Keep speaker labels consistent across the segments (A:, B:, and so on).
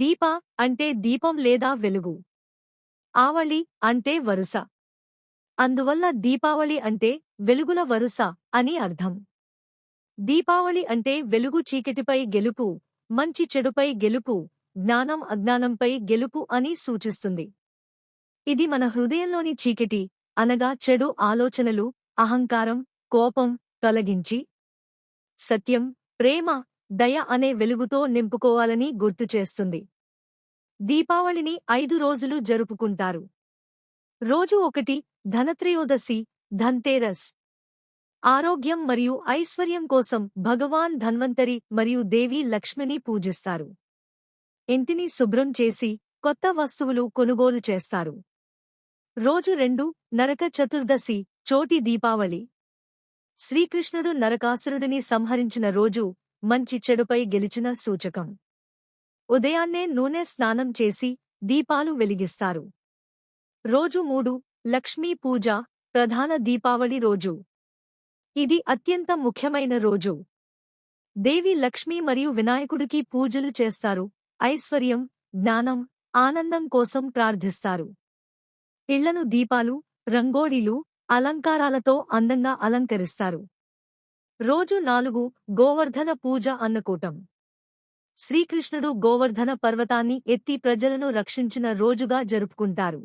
A: దీప అంటే దీపం లేదా వెలుగు. ఆవళి అంటే వరుస. అందువల్ల దీపావళి అంటే వెలుగుల వరుస అని అర్థం. దీపావళి అంటే వెలుగు చీకటిపై గెలుపు మంచి చెడుపై గెలుపు జ్ఞానం అజ్ఞానంపై గెలుపు అని సూచిస్తుంది. ఇది మన హృదయంలోని చీకటి అనగా చెడు ఆలోచనలు అహంకారం కోపం తొలగించి సత్యం ప్రేమ దయ అనే వెలుగుతో నింపుకోవాలని గుర్తుచేస్తుంది దీపావళిని ఐదు రోజులు జరుపుకుంటారు. రోజు ఒకటి ధనత్రయోదశి ధన్తేరస్. ఆరోగ్యం మరియు ఐశ్వర్యం కోసం భగవాన్ ధన్వంతరి మరియు దేవి లక్ష్మిని పూజిస్తారు. ఇంటిని శుభ్రం చేసి కొత్త వస్తువులు కొనుగోలు చేస్తారు. రోజు రెండు నరక చతుర్దశి చోటి దీపావళి. శ్రీకృష్ణుడు నరకాసురుడిని సంహరించిన రోజు మంచి చెడుపై గెలిచిన సూచకం. ఉదయాన్నే నూనె స్నానం చేసి దీపాలు వెలిగిస్తారు. రోజు మూడు లక్ష్మీ పూజ ప్రధాన దీపావళి రోజు. ఇది అత్యంత ముఖ్యమైన రోజు. దేవి లక్ష్మీ మరియు వినాయకుడికి పూజలు చేస్తారు. ఐశ్వర్యం జ్ఞానం ఆనందం కోసం ప్రార్థిస్తారు. ఇళ్ళను దీపాలు రంగోడీలు అలంకారాలతో అందంగా అలంకరిస్తారు. రోజు నాలుగు గోవర్ధన పూజ అన్నకూటం. శ్రీకృష్ణుడు గోవర్ధన పర్వతాన్ని ఎత్తి ప్రజలను రక్షించిన రోజుగా జరుపుకుంటారు.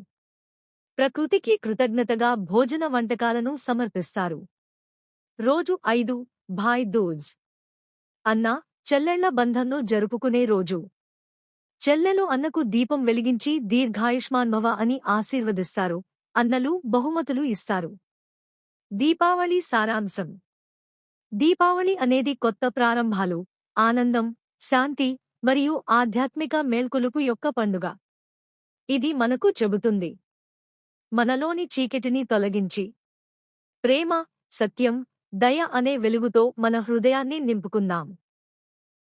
A: ప్రకృతికి కృతజ్ఞతగా భోజన వంటకాలను సమర్పిస్తారు. రోజు ఐదు భాయ్ దూజ్. అన్న చెల్లెళ్ళ బంధంను జరుపుకునే రోజు. చెల్లెలు అన్నకు దీపం వెలిగించి దీర్ఘాయుష్మాన్భవ అని ఆశీర్వదిస్తారు అన్నలు బహుమతులు ఇస్తారు. దీపావళి సారాంశం. దీపావళి అనేది కొత్త ప్రారంభాలు ఆనందం శాంతి మరియు ఆధ్యాత్మిక మేల్కొలుపు యొక్క పండుగ. ఇది మనకు చెబుతుంది. మనలోని చీకటిని తొలగించి ప్రేమ సత్యం దయ అనే వెలుగుతో మన హృదయాన్ని నింపుకుందాం.